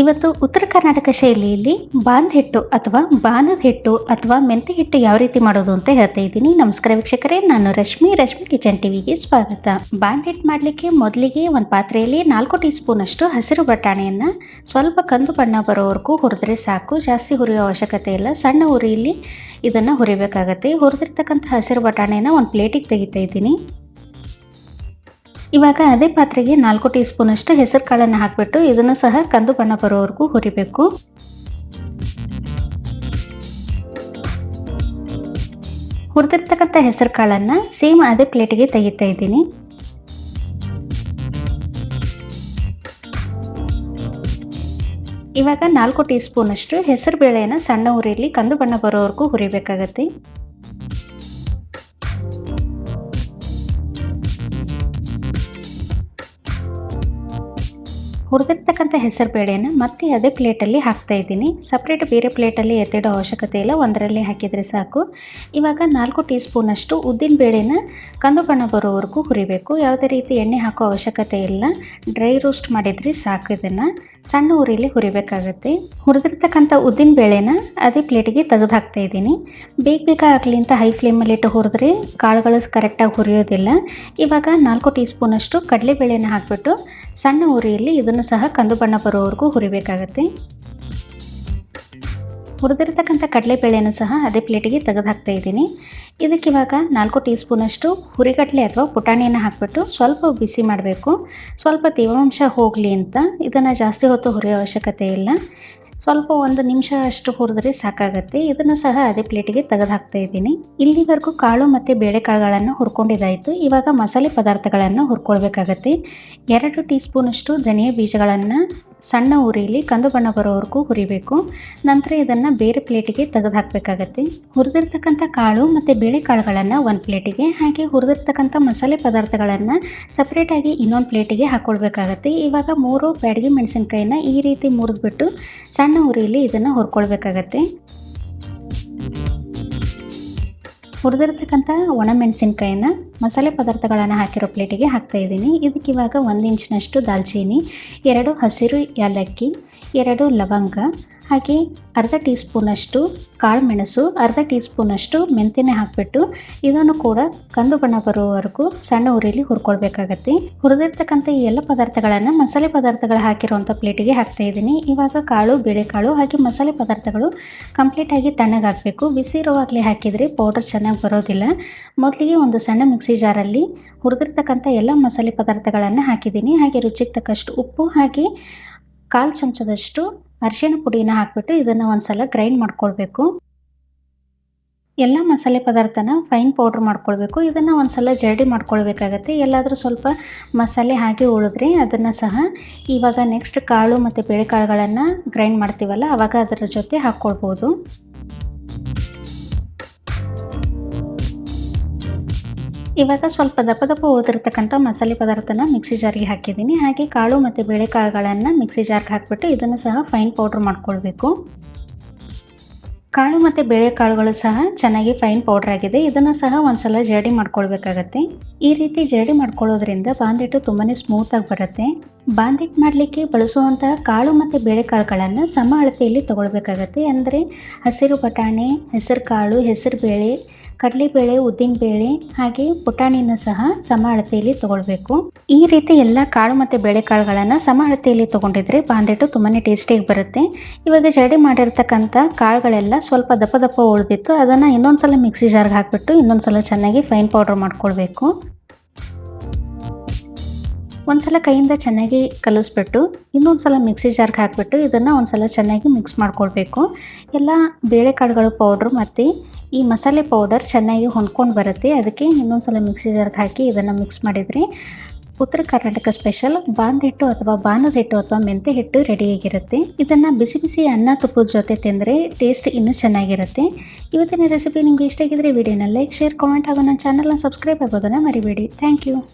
ಇವತ್ತು ಉತ್ತರ ಕರ್ನಾಟಕ ಶೈಲಿಯಲ್ಲಿ ಬಾಂದ್ ಹಿಟ್ಟು ಅಥವಾ ಬಾನದ ಹಿಟ್ಟು ಅಥವಾ ಮೆಂತೆ ಹಿಟ್ಟು ಯಾವ ರೀತಿ ಮಾಡೋದು ಅಂತ ಹೇಳ್ತಾ ಇದ್ದೀನಿ. ನಮಸ್ಕಾರ ವೀಕ್ಷಕರೇ, ನಾನು ರಶ್ಮಿ ರಶ್ಮಿ ಕಿಚನ್ ಟಿವಿಗೆ ಸ್ವಾಗತ. ಬಾಂದ್ ಹಿಟ್ಟು ಮಾಡಲಿಕ್ಕೆ ಮೊದಲಿಗೆ ಒಂದು ಪಾತ್ರೆಯಲ್ಲಿ ನಾಲ್ಕು ಟೀ ಸ್ಪೂನ್ ಅಷ್ಟು ಹಸಿರು ಬಟಾಣಿಯನ್ನು ಸ್ವಲ್ಪ ಕಂದು ಬಣ್ಣ ಬರೋವರೆಗೂ ಹುರಿದ್ರೆ ಸಾಕು. ಜಾಸ್ತಿ ಹುರಿಯೋ ಅವಶ್ಯಕತೆ ಇಲ್ಲ. ಸಣ್ಣ ಉರಿಯಲ್ಲಿ ಇದನ್ನು ಹುರಿಬೇಕಾಗತ್ತೆ. ಹುರಿದಿರ್ತಕ್ಕಂಥ ಹಸಿರು ಬಟಾಣಿಯನ್ನು ಒಂದು ಪ್ಲೇಟಿಗೆ ತೆಗಿತಾ ಇದ್ದೀನಿ. ಇವಾಗ ಅದೇ ಪಾತ್ರೆಗೆ ನಾಲ್ಕು ಟೀ ಸ್ಪೂನ್ ಅಷ್ಟು ಹೆಸರು ಕಾಳನ್ನು ಹಾಕಿಬಿಟ್ಟು ಇದನ್ನು ಸಹ ಕಂದು ಬಣ್ಣ ಬರೋವರೆಗೂ ಹುರಿಬೇಕು. ಹುರಿದಿರ್ತಕ್ಕಂಥ ಹೆಸರು ಕಾಳನ್ನು ಸೇಮ್ ಅದೇ ಪ್ಲೇಟಿಗೆ ತೆಗಿತಾ ಇದ್ದೀನಿ. ಇವಾಗ ನಾಲ್ಕು ಟೀ ಸ್ಪೂನ್ ಅಷ್ಟು ಹೆಸರು ಬೇಳೆಯನ್ನು ಸಣ್ಣ ಉರಿಯಲ್ಲಿ ಕಂದು ಬಣ್ಣ ಬರೋವರೆಗೂ ಹುರಿಬೇಕಾಗತ್ತೆ. ಹುರಿದಿರ್ತಕ್ಕಂಥ ಹೆಸರು ಬೇಳೆನ ಮತ್ತೆ ಅದೇ ಪ್ಲೇಟಲ್ಲಿ ಹಾಕ್ತಾ ಇದ್ದೀನಿ. ಸಪ್ರೇಟ್ ಬೇರೆ ಪ್ಲೇಟಲ್ಲಿ ಎತ್ತಿಡೋ ಅವಶ್ಯಕತೆ ಇಲ್ಲ. ಒಂದರಲ್ಲಿ ಹಾಕಿದರೆ ಸಾಕು. ಇವಾಗ ನಾಲ್ಕು ಟೀ ಸ್ಪೂನಷ್ಟು ಉದ್ದಿನ ಬೇಳೆನ ಕಂದು ಬಣ್ಣ ಬರೋವರೆಗೂ ಹುರಿಬೇಕು. ಯಾವುದೇ ರೀತಿ ಎಣ್ಣೆ ಹಾಕೋ ಅವಶ್ಯಕತೆ ಇಲ್ಲ. ಡ್ರೈ ರೋಸ್ಟ್ ಮಾಡಿದರೆ ಸಾಕು ಇದನ್ನು. ಸಣ್ಣ ಉರಿಲಿ ಹುರಿಬೇಕಾಗತ್ತೆ. ಹುರಿದಿರ್ತಕ್ಕಂಥ ಉದ್ದಿನ ಬೇಳೆನ ಅದೇ ಪ್ಲೇಟಿಗೆ ತೆಗೆದು ಹಾಕ್ತಾ ಇದ್ದೀನಿ. ಬೇಗ ಬೇಗ ಅಂತ ಹೈ ಫ್ಲೇಮಲ್ಲಿ ಇಟ್ಟು ಹುರಿದ್ರೆ ಕಾಳುಗಳು ಕರೆಕ್ಟಾಗಿ ಹುರಿಯೋದಿಲ್ಲ. ಇವಾಗ ನಾಲ್ಕು ಟೀ ಸ್ಪೂನಷ್ಟು ಕಡಲೆಬೇಳೆನ ಹಾಕಿಬಿಟ್ಟು ಸಣ್ಣ ಉರಿಯಲ್ಲಿ ಇದನ್ನು ಸಹ ಕಂದು ಬಣ್ಣ ಬರೋವರೆಗೂ ಹುರಿಬೇಕಾಗತ್ತೆ. ಹುರಿದಿರ್ತಕ್ಕಂಥ ಕಡಲೆಬೇಳೆಯನ್ನು ಸಹ ಅದೇ ಪ್ಲೇಟಿಗೆ ತೆಗೆದು ಹಾಕ್ತಾ ಇದ್ದೀನಿ. ಇದಕ್ಕೆ ಇವಾಗ ನಾಲ್ಕು ಟೀ ಸ್ಪೂನಷ್ಟು ಹುರಿಗಡಲೆ ಅಥವಾ ಪುಟಾಣಿಯನ್ನು ಹಾಕಿಬಿಟ್ಟು ಸ್ವಲ್ಪ ಬಿಸಿ ಮಾಡಬೇಕು. ಸ್ವಲ್ಪ ತೇವಾಂಶ ಹೋಗಲಿ ಅಂತ. ಇದನ್ನು ಜಾಸ್ತಿ ಹೊತ್ತು ಹುರಿಯೋ ಅವಶ್ಯಕತೆ ಇಲ್ಲ. ಸ್ವಲ್ಪ ಒಂದು ನಿಮಿಷ ಅಷ್ಟು ಹುರಿದ್ರೆ ಸಾಕಾಗತ್ತೆ. ಇದನ್ನು ಸಹ ಅದೇ ಪ್ಲೇಟಿಗೆ ತೆಗೆದು ಹಾಕ್ತಾ ಇದ್ದೀನಿ. ಇಲ್ಲಿವರೆಗೂ ಕಾಳು ಮತ್ತು ಬೇಳೆಕಾಳುಗಳನ್ನು ಹುರ್ಕೊಂಡಿದ್ದಾಯಿತು. ಇವಾಗ ಮಸಾಲೆ ಪದಾರ್ಥಗಳನ್ನು ಹುರ್ಕೊಳ್ಬೇಕಾಗತ್ತೆ. ಎರಡು ಟೀ ಸ್ಪೂನಷ್ಟು ಧನಿಯಾ ಬೀಜಗಳನ್ನು ಸಣ್ಣ ಉರಿಯಲ್ಲಿ ಕಂದು ಬಣ್ಣ ಬರೋವರೆಗೂ ಹುರಿಬೇಕು. ನಂತರ ಇದನ್ನು ಬೇರೆ ಪ್ಲೇಟಿಗೆ ತೆಗೆದು ಹಾಕಬೇಕಾಗತ್ತೆ ಹುರಿದಿರ್ತಕ್ಕಂಥ ಕಾಳು ಮತ್ತು ಬೇಳೆಕಾಳುಗಳನ್ನು ಒಂದು ಪ್ಲೇಟಿಗೆ, ಹಾಗೆ ಹುರಿದಿರ್ತಕ್ಕಂಥ ಮಸಾಲೆ ಪದಾರ್ಥಗಳನ್ನು ಸಪ್ರೇಟಾಗಿ ಇನ್ನೊಂದು ಪ್ಲೇಟಿಗೆ ಹಾಕ್ಕೊಳ್ಬೇಕಾಗತ್ತೆ ಇವಾಗ ಮೂರು ಬ್ಯಾಡಗಿ ಮೆಣಸಿನ್ಕಾಯಿನ ಈ ರೀತಿ ಮುರಿದ್ಬಿಟ್ಟು ಸಣ್ಣ ಉರಿಯಲ್ಲಿ ಇದನ್ನು ಹುರ್ಕೊಳ್ಬೇಕಾಗತ್ತೆ. ಹುರಿದಿರ್ತಕ್ಕಂಥ ಒಣಮೆಣಸಿನ್ಕಾಯಿನ ಮಸಾಲೆ ಪದಾರ್ಥಗಳನ್ನು ಹಾಕಿರೋ ಪ್ಲೇಟಿಗೆ ಹಾಕ್ತಾ ಇದ್ದೀನಿ. ಇದಕ್ಕೆ ಇವಾಗ ಒಂದು ಇಂಚಿನಷ್ಟು ದಾಲ್ಚೀನಿ, ಎರಡು ಹಸಿರು ಏಲಕ್ಕಿ, ಎರಡು ಲವಂಗ ಹಾಗೆ ಅರ್ಧ ಟೀ ಸ್ಪೂನಷ್ಟು ಕಾಳು ಮೆಣಸು ಅರ್ಧ ಟೀ ಸ್ಪೂನಷ್ಟು ಮೆಂತೆನೆ ಹಾಕಿಬಿಟ್ಟು ಇದನ್ನು ಕೂಡ ಕಂದು ಬಣ್ಣ ಬರುವವರೆಗೂ ಸಣ್ಣ ಉರಿಯಲ್ಲಿ ಹುರ್ಕೊಳ್ಬೇಕಾಗತ್ತೆ. ಹುರಿದಿರ್ತಕ್ಕಂಥ ಈ ಎಲ್ಲ ಪದಾರ್ಥಗಳನ್ನು ಮಸಾಲೆ ಪದಾರ್ಥಗಳು ಹಾಕಿರುವಂಥ ಪ್ಲೇಟಿಗೆ ಹಾಕ್ತಾ ಇದ್ದೀನಿ. ಇವಾಗ ಕಾಳು, ಬೇಳೆಕಾಳು ಹಾಗೆ ಮಸಾಲೆ ಪದಾರ್ಥಗಳು ಕಂಪ್ಲೀಟಾಗಿ ತಣ್ಣಗಾಗಬೇಕು ಬಿಸಿ ಇರುವಾಗಲೇ ಹಾಕಿದರೆ ಪೌಡರ್ ಚೆನ್ನಾಗಿ ಬರೋದಿಲ್ಲ. ಮೊದಲಿಗೆ ಒಂದು ಸಣ್ಣ ಮಿಕ್ಸಿ ಜಾರಲ್ಲಿ ಹುರಿದಿರ್ತಕ್ಕಂಥ ಎಲ್ಲ ಮಸಾಲೆ ಪದಾರ್ಥಗಳನ್ನು ಹಾಕಿದ್ದೀನಿ. ಹಾಗೆ ರುಚಿಗೆ ತಕ್ಕಷ್ಟು ಉಪ್ಪು ಹಾಗೆ ಕಾಲು ಚಮಚದಷ್ಟು ಅರಿಶಿಣ ಪುಡಿನ ಹಾಕಿಬಿಟ್ಟು ಇದನ್ನು ಒಂದ್ಸಲ ಗ್ರೈಂಡ್ ಮಾಡ್ಕೊಳ್ಬೇಕು. ಎಲ್ಲ ಮಸಾಲೆ ಪದಾರ್ಥನ ಫೈನ್ ಪೌಡ್ರ್ ಮಾಡ್ಕೊಳ್ಬೇಕು. ಇದನ್ನು ಒಂದ್ಸಲ ಜರಡಿ ಮಾಡ್ಕೊಳ್ಬೇಕಾಗತ್ತೆ. ಎಲ್ಲಾದರೂ ಸ್ವಲ್ಪ ಮಸಾಲೆ ಹಾಕಿ ಉಳಿದ್ರೆ ಅದನ್ನು ಸಹ ಇವಾಗ ನೆಕ್ಸ್ಟ್ ಕಾಳು ಮತ್ತು ಬೇಳೆಕಾಳುಗಳನ್ನು ಗ್ರೈಂಡ್ ಮಾಡ್ತೀವಲ್ಲ ಆವಾಗ ಅದರ ಜೊತೆ ಹಾಕ್ಕೊಳ್ಬೋದು ಇವಾಗ ಸ್ವಲ್ಪ ದಪ್ಪ ದಪ್ಪ ಓದಿರ್ತಕ್ಕಂಥ ಮಸಾಲೆ ಪದಾರ್ಥನ ಮಿಕ್ಸಿ ಜಾರಿಗೆ ಹಾಕಿದ್ದೀನಿ. ಹಾಗೆ ಕಾಳು ಮತ್ತು ಬೇಳೆಕಾಳುಗಳನ್ನು ಮಿಕ್ಸಿ ಜಾರ್ಗೆ ಹಾಕಿಬಿಟ್ಟು ಇದನ್ನು ಸಹ ಫೈನ್ ಪೌಡ್ರ್ ಮಾಡ್ಕೊಳ್ಬೇಕು. ಕಾಳು ಮತ್ತು ಬೇಳೆಕಾಳುಗಳು ಸಹ ಚೆನ್ನಾಗಿ ಫೈನ್ ಪೌಡ್ರ್ ಆಗಿದೆ. ಇದನ್ನು ಸಹ ಒಂದ್ಸಲ ಜೇಡಿ ಮಾಡ್ಕೊಳ್ಬೇಕಾಗತ್ತೆ. ಈ ರೀತಿ ಜೇಡಿ ಮಾಡ್ಕೊಳ್ಳೋದ್ರಿಂದ ಬಾಂದಿಟ್ಟು ತುಂಬಾ ಸ್ಮೂತಾಗಿ ಬರುತ್ತೆ. ಬಾಂದಿಟ್ಟು ಮಾಡಲಿಕ್ಕೆ ಬಳಸುವಂತಹ ಕಾಳು ಮತ್ತು ಬೇಳೆಕಾಳುಗಳನ್ನು ಸಮ ಅಳತೆಯಲ್ಲಿ ತಗೊಳ್ಬೇಕಾಗತ್ತೆ. ಅಂದರೆ ಹಸಿರು ಬಟಾಣಿ ಹೆಸರು ಕಾಳು ಹೆಸರು ಬೇಳೆ ಕಡಲೆಬೇಳೆ, ಉದ್ದಿನಬೇಳೆ ಹಾಗೆ ಪುಟಾಣಿನ ಸಹ ಸಮ ಅಳತೆಯಲ್ಲಿ ತಗೊಳ್ಬೇಕು. ಈ ರೀತಿ ಎಲ್ಲ ಕಾಳು ಮತ್ತು ಬೇಳೆಕಾಳುಗಳನ್ನು ಸಮ ಅಳತೆಯಲ್ಲಿ ತಗೊಂಡಿದ್ರೆ ಬಾಂದಿಟ್ಟು ತುಂಬಾ ಟೇಸ್ಟಿಯಾಗಿ ಬರುತ್ತೆ. ಇವಾಗ ಜಡೆ ಮಾಡಿರ್ತಕ್ಕಂಥ ಕಾಳುಗಳೆಲ್ಲ ಸ್ವಲ್ಪ ದಪ್ಪ ದಪ್ಪ ಉಳಿದಿತ್ತು. ಅದನ್ನು ಇನ್ನೊಂದ್ಸಲ ಮಿಕ್ಸಿ ಜಾರ್ಗೆ ಹಾಕಿಬಿಟ್ಟು ಇನ್ನೊಂದ್ಸಲ ಚೆನ್ನಾಗಿ ಫೈನ್ ಪೌಡರ್ ಮಾಡ್ಕೊಳ್ಬೇಕು. ಒಂದ್ಸಲ ಕೈಯಿಂದ ಚೆನ್ನಾಗಿ ಕಲಿಸ್ಬಿಟ್ಟು ಇನ್ನೊಂದ್ಸಲ ಮಿಕ್ಸಿ ಜಾರ್ಗೆ ಹಾಕಿಬಿಟ್ಟು ಇದನ್ನು ಒಂದ್ಸಲ ಚೆನ್ನಾಗಿ ಮಿಕ್ಸ್ ಮಾಡ್ಕೊಳ್ಬೇಕು. ಎಲ್ಲ ಬೇಳೆಕಾಳುಗಳು ಪೌಡ್ರು ಮತ್ತು ಈ ಮಸಾಲೆ ಪೌಡರ್ ಚೆನ್ನಾಗಿ ಹೊಂದ್ಕೊಂಡು ಬರುತ್ತೆ. ಅದಕ್ಕೆ ಇನ್ನೊಂದು ಸಲ ಮಿಕ್ಸಿ ಜಾರ್ಗೆ ಹಾಕಿ ಇದನ್ನು ಮಿಕ್ಸ್ ಮಾಡಿದರೆ ಉತ್ತರ ಕರ್ನಾಟಕ ಸ್ಪೆಷಲ್ ಬಾಂದ್ ಹಿಟ್ಟು ಅಥವಾ ಬಾನದ ಹಿಟ್ಟು ಅಥವಾ ಮೆಂತೆ ಹಿಟ್ಟು ರೆಡಿಯಾಗಿರುತ್ತೆ ಇದನ್ನು ಬಿಸಿ ಬಿಸಿ ಅನ್ನ ತುಪ್ಪದ ಜೊತೆ ತಿಂದರೆ ಟೇಸ್ಟ್ ಇನ್ನೂ ಚೆನ್ನಾಗಿರುತ್ತೆ. ಇವತ್ತಿನ ರೆಸಿಪಿ ನಿಮಗೆ ಇಷ್ಟ ಆಗಿದ್ರೆ ವಿಡಿಯೋನ ಲೈಕ್ ಶೇರ್ ಕಾಮೆಂಟ್ ಹಾಗೂ ನನ್ನ ಚಾನಲ್ನ ಸಬ್ಸ್ಕ್ರೈಬ್ ಆಗೋದನ್ನು ಮರಿಬೇಡಿ. Thank you